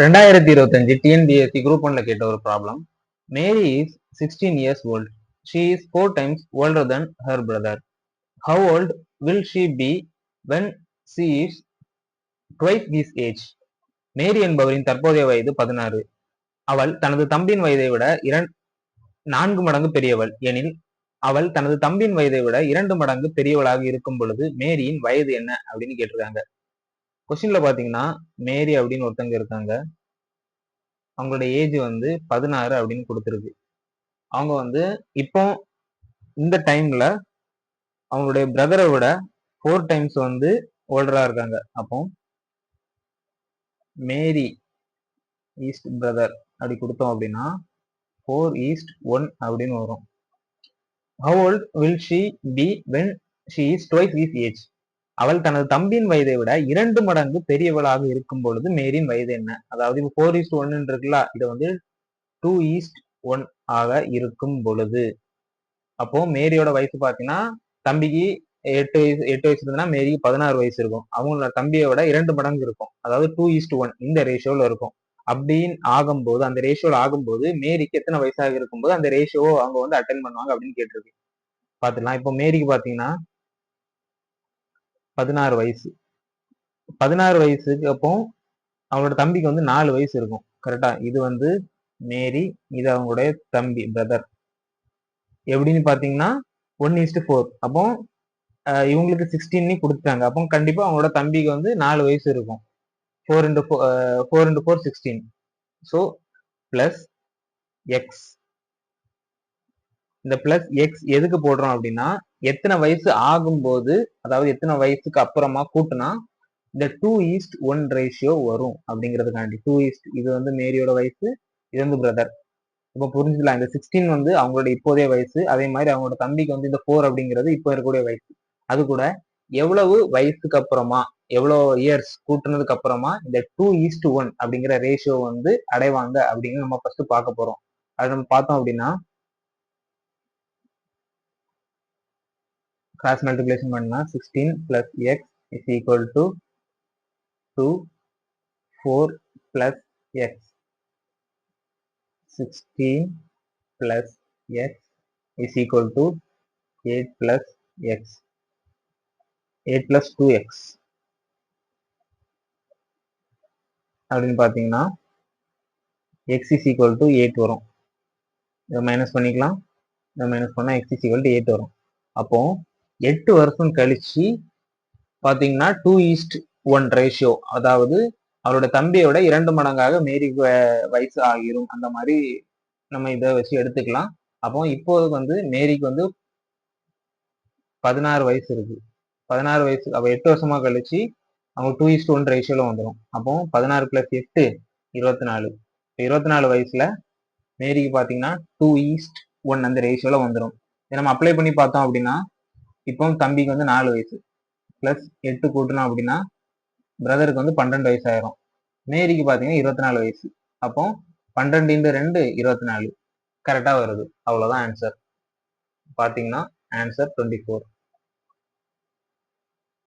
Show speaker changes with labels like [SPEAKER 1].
[SPEAKER 1] ரெண்டாயிரத்தி இருபத்தஞ்சு TNPSC group ஒன்ல கேட்ட ஒரு problem Mary is sixteen years old she is four times older than her brother how old will she be when she is twice his age Mary என்பவரின் தற்போதைய வயது பதினாறு. அவள் தனது தம்பியின் வயதை விட இரண்டு நான்கு மடங்கு பெரியவள். எனில் அவள் தனது தம்பியின் வயதை விட இரண்டு மடங்கு பெரியவளாக இருக்கும் பொழுது மேரியின் வயது என்ன அப்படின்னு கேட்டிருக்காங்க. கொஸ்டின்ல பாத்தீங்கன்னா மேரி அப்படின்னு ஒருத்தங்க இருக்காங்க. அவங்களோட ஏஜ் வந்து பதினாறு அப்படின்னு கொடுத்துருக்கு. அவங்க வந்து இப்போ இந்த டைம்ல அவங்களுடைய பிரதரை விட ஃபோர் டைம்ஸ் வந்து ஓல்டரா இருக்காங்க. அப்போ மேரி ஈஸ்ட் பிரதர் அப்படி கொடுத்தோம் அப்படின்னா ஃபோர் ஈஸ்ட் ஒன் அப்படின்னு வரும். How old will she be when she is twice his age அவள் தனது தம்பியின் வயதை விட இரண்டு மடங்கு பெரியவளாக இருக்கும் பொழுது மேரின் வயது என்ன? அதாவது இப்போ ஃபோர் ஈஸ்ட் ஒன்னு இருக்குல்ல இது வந்து டூ ஈஸ்ட் ஒன் ஆக இருக்கும் பொழுது. அப்போ மேரியோட வயசு பாத்தீங்கன்னா தம்பிக்கு எட்டு வயசு எட்டு வயசு இருந்ததுன்னா மேரிக்கு பதினாறு வயசு இருக்கும். அவங்களோட தம்பியை விட இரண்டு மடங்கு இருக்கும். அதாவது டூ ஈஸ்ட் ஒன் இந்த ரேஷியோல இருக்கும். அப்படின்னு ஆகும்போது அந்த ரேஷியோல ஆகும்போது மேரிக்கு எத்தனை வயசாக இருக்கும்போது அந்த ரேஷியோ அவங்க வந்து அட்டன் பண்ணுவாங்க அப்படின்னு கேட்டிருக்கு. பாத்துக்கலாம் இப்போ மேரிக்கு பாத்தீங்கன்னா பதினாறு வயசு. பதினாறு வயசுக்கு அப்போ அவங்களோட தம்பிக்கு வந்து நாலு வயசு இருக்கும். கரெக்டா இது வந்து மேரி இது அவங்களுடைய தம்பி பிரதர் எப்படின்னு பாத்தீங்கன்னா ஒன் இஸ்டு ஃபோர் அப்போ இவங்களுக்கு சிக்ஸ்டீன் கொடுத்துட்டாங்க. அப்போ கண்டிப்பா அவங்களோட தம்பிக்கு வந்து நாலு வயசு இருக்கும். Four into four into four sixteen so plus x இந்த பிளஸ் எக்ஸ் எதுக்கு போடுறோம் அப்படின்னா எத்தனை வயசு ஆகும்போது அதாவது எத்தனை வயசுக்கு அப்புறமா கூட்டினா இந்த டூ ஈஸ்ட் ஒன் ரேஷியோ வரும் அப்படிங்கிறதுக்காண்டி. டூ ஈஸ்ட் இது வந்து மேரியோட வயசு இது வந்து பிரதர் இப்போ புரிஞ்சுக்கலாம் இந்த சிக்ஸ்டீன் வந்து அவங்களோட இப்போதைய வயசு அதே மாதிரி அவங்களோட தம்பிக்கு வந்து இந்த ஃபோர் அப்படிங்கிறது இப்போ இருக்கக்கூடிய வயசு. அது கூட எவ்வளவு வயசுக்கு அப்புறமா எவ்வளோ இயர்ஸ் கூட்டினதுக்கு அப்புறமா இந்த டூ ஈஸ்ட் ஒன் அப்படிங்கிற ரேஷியோ வந்து அடைவாங்க அப்படின்னு நம்ம ஃபர்ஸ்ட் பார்க்க போறோம். அது நம்ம பார்த்தோம் அப்படின்னா கிராஸ் மல்டிப்ளேஷன் பண்ணால் sixteen plus x is equal to two four plus x sixteen plus x is equal to eight plus x eight plus two x அப்படின்னு பார்த்தீங்கன்னா x is equal to eight வரும். இதை மைனஸ் பண்ணிக்கலாம். இதை minus பண்ணால் x is equal to eight வரும். அப்போது எட்டு வருஷம் கழிச்சு பார்த்தீங்கன்னா டூ ஈஸ்ட் ஒன் ரேஷியோ அதாவது அவரோட தம்பியோட இரண்டு மடங்காக மேரி வயசு ஆகிரும். அந்த மாதிரி நம்ம இதை வச்சு எடுத்துக்கலாம். அப்போ இப்போது வந்து மேரிக்கு வந்து பதினாறு வயசு இருக்கு. பதினாறு வயசு அப்போ எட்டு வருஷமா கழிச்சு அவங்க டூ ஈஸ்ட் ஒன் ரேஷியோல வந்துடும் அப்போ பதினாறு பிளஸ் எட்டு இருபத்தி நாலு இருபத்தி நாலு வயசுல மேரிக்கு பார்த்தீங்கன்னா டூ ஈஸ்ட் ஒன் அந்த ரேஷியோல வந்துடும் நம்ம அப்ளை பண்ணி பார்த்தோம் அப்படின்னா இப்போ தம்பிக்கு வந்து நாலு வயசு. ப்ளஸ் எட்டு கூட்டணும் அப்படின்னா பிரதருக்கு வந்து பன்னெண்டு வயசு ஆயிரும் மேரிக்கு பார்த்தீங்கன்னா இருபத்தி நாலு வயசு. அப்போ பன்னெண்டு இன்ட்டு ரெண்டு இருபத்தி நாலு கரெக்டாக வருது. அவ்வளோதான் ஆன்சர் பார்த்தீங்கன்னா ஆன்சர் டுவெண்ட்டி ஃபோர்